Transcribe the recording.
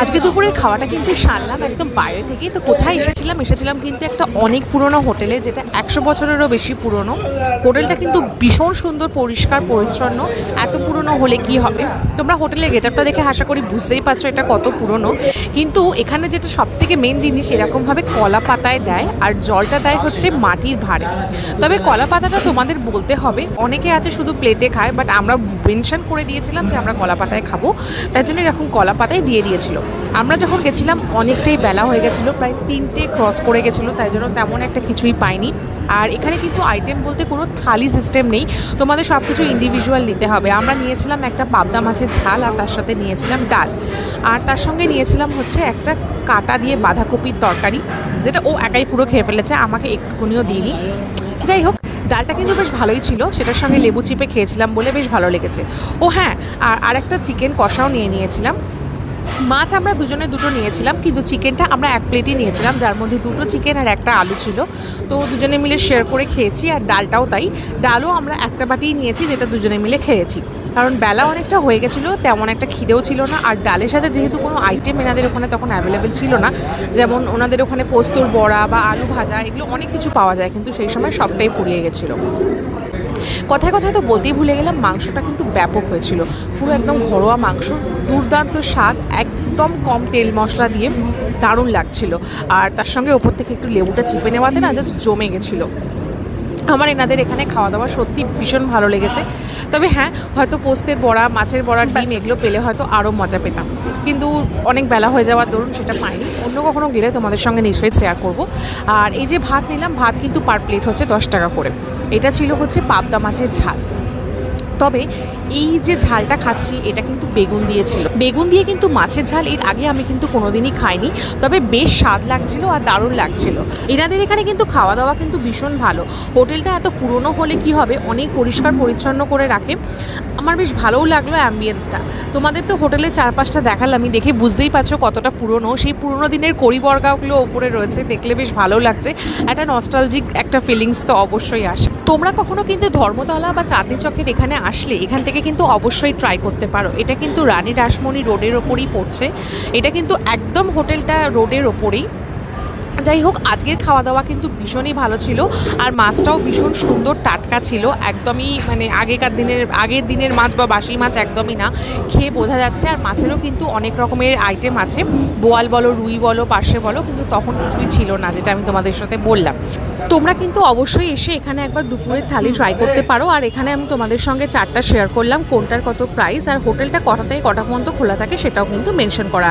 আজকে দুপুরের খাওয়াটা কিন্তু সারলাম একদম বাইরে থেকে তো কোথায় এসেছিলাম? এসেছিলাম কিন্তু একটা অনেক পুরনো হোটেলে, যেটা একশো বছরেরও বেশি পুরনো। হোটেলটা কিন্তু ভীষণ সুন্দর, পরিষ্কার, পরিচ্ছন্ন। এত পুরনো হলে কি হবে? তোমরা হোটেলের গেটআপটা দেখে আশা করি বুঝতেই পারছ এটা কত পুরনো। কিন্তু এখানে যেটা সব থেকে মেন জিনিস, এরকমভাবে কলা পাতায় দেয় আর জলটা দেয় হচ্ছে মাটির ভাড়ে। তবে কলা পাতাটা তোমাদের বলতে হবে, অনেকে আছে শুধু প্লেটে খায় বাট আমরা মেনশন করে দিয়েছিলাম যে আমরা কলা পাতায় খাব। তাই জন্য এরকম কলা পাতায় দিয়ে দিয়েছিল। আমরা যখন গেছিলাম, অনেকটাই বেলা হয়ে গেছিল, প্রায় তিনটে ক্রস করে গেছিল, তাই জন্য তেমন একটা কিছুই পাইনি। আর এখানে কিন্তু আইটেম বলতে কোনো থালি সিস্টেম নেই, তোমাদের সব কিছু ইন্ডিভিজুয়াল নিতে হবে। আমরা নিয়েছিলাম একটা পাবদা মাছের ঝাল আর তার সাথে নিয়েছিলাম ডাল। আর তার সঙ্গে নিয়েছিলাম হচ্ছে একটা কাটা দিয়ে বাঁধাকপির তরকারি, যেটা ও একাই পুরো খেয়ে ফেলেছে, আমাকে একটুকুনিও দিইনি। যাই হোক, ডালটা কিন্তু বেশ ভালোই ছিল, সেটার সঙ্গে লেবু চিপে খেয়েছিলাম বলে বেশ ভালো লেগেছে। ও হ্যাঁ আর আরেকটা চিকেন কষাও নিয়ে নিয়েছিলাম। মাছ আমরা দুজনে দুটো নিয়েছিলাম, কিন্তু চিকেনটা আমরা এক প্লেটই নিয়েছিলাম, যার মধ্যে দুটো চিকেন আর একটা আলু ছিল। তো দুজনে মিলে শেয়ার করে খেয়েছি, আর ডালটাও তাই। ডালও আমরা একটা বাটিই নিয়েছি, যেটা দুজনে মিলে খেয়েছি। কারণ বেলা অনেকটা হয়ে গেছিল, তেমন একটা খিদেও ছিল না, আর ডালের সাথে যেহেতু কোনো আইটেম এনাদের ওখানে তখন অ্যাভেলেবেল ছিল না, যেমন ওনাদের ওখানে পোস্তর বড়া বা আলু ভাজা, এগুলো অনেক কিছু পাওয়া যায়, কিন্তু সেই সময় সবটাই ফুরিয়ে গেছিল। কথায় কথায় তো বলতেই ভুলে গেলাম, মাংসটা কিন্তু ব্যাপক হয়েছিল। পুরো একদম ঘরোয়া মাংস, দুর্দান্ত স্বাদ, একদম কম তেল মশলা দিয়ে দারুণ লাগছিল। আর তার সঙ্গে ওপর থেকে একটু লেবুটা চিপে নেওয়াতে না জাস্ট জমে গেছিল। আমার এনাদের এখানে খাওয়া দাওয়া সত্যি ভীষণ ভালো লেগেছে। তবে হ্যাঁ হয়তো পোস্তের বড়া মাছের বড়া ডিম এগুলো পেলে হয়তো আরও মজা পেতাম। কিন্তু অনেক বেলা হয়ে যাওয়ার দরুন সেটা পাইনি। অন্য কখনো গেলে তোমাদের সঙ্গে নিশ্চয়ই শেয়ার করব। আর এই যে ভাত নিলাম ভাত কিন্তু পার প্লেট হচ্ছে দশ টাকা করে। এটা ছিল হচ্ছে পাবদা মাছের ঝাল। তবে এই যে ঝালটা খাচ্ছি, এটা কিন্তু বেগুন দিয়েছিল বেগুন দিয়ে কিন্তু মাছের ঝাল, এর আগে আমি কিন্তু কোনোদিনই খাইনি। তবে বেশ স্বাদ লাগছিল আর দারুণ লাগছিল। এনাদের এখানে কিন্তু খাওয়া দাওয়া কিন্তু ভীষণ ভালো। হোটেলটা এত পুরনো হলে কি হবে? অনেক পরিষ্কার পরিচ্ছন্ন করে রাখে। আমার বেশ ভালোও লাগল অ্যাম্বিয়েন্সটা তোমাদের তো হোটেলের চারপাশটা দেখালামই দেখে বুঝতেই পারছ কতটা পুরনো। সেই পুরনো দিনের কড়িবর্গাগুলো ওপরে রয়েছে, দেখলে বেশ ভালো লাগছে। একটা নস্টালজিক একটা ফিলিংস তো অবশ্যই আসে। তোমরা কখনো কিন্তু ধর্মতলা বা চাঁদনি চকের এখানে আসলে, এখান থেকে কিন্তু অবশ্যই ট্রাই করতে পারো। এটা কিন্তু রানী রাসমণি রোডের ওপরই পড়ছে। এটা কিন্তু একদম হোটেলটা রোডের ওপরেই। যাই হোক, আজকের খাওয়া দাওয়া কিন্তু ভীষণই ভালো ছিল। আর মাছটাও ভীষণ সুন্দর টাটকা ছিল। একদমই মানে আগেকার দিনের, আগের দিনের মাছ বা বাসি মাছ একদমই না। খেয়ে বোঝা যাচ্ছে। আর মাছেরও কিন্তু অনেক রকমের আইটেম আছে। বোয়াল বলো, রুই বলো, পার্শে বলো, কিন্তু তখন কিছুই ছিল না, যেটা আমি তোমাদের সাথে বললাম। তোমরা কিন্তু অবশ্যই এসে এখানে একবার দুপুরের থালি ট্রাই করতে পারো। আর এখানে আমি তোমাদের সঙ্গে চারটা শেয়ার করলাম, কোনটার কত প্রাইস আর হোটেলটা কটা থেকে কটা পর্যন্ত খোলা থাকে সেটাও কিন্তু মেনশন করা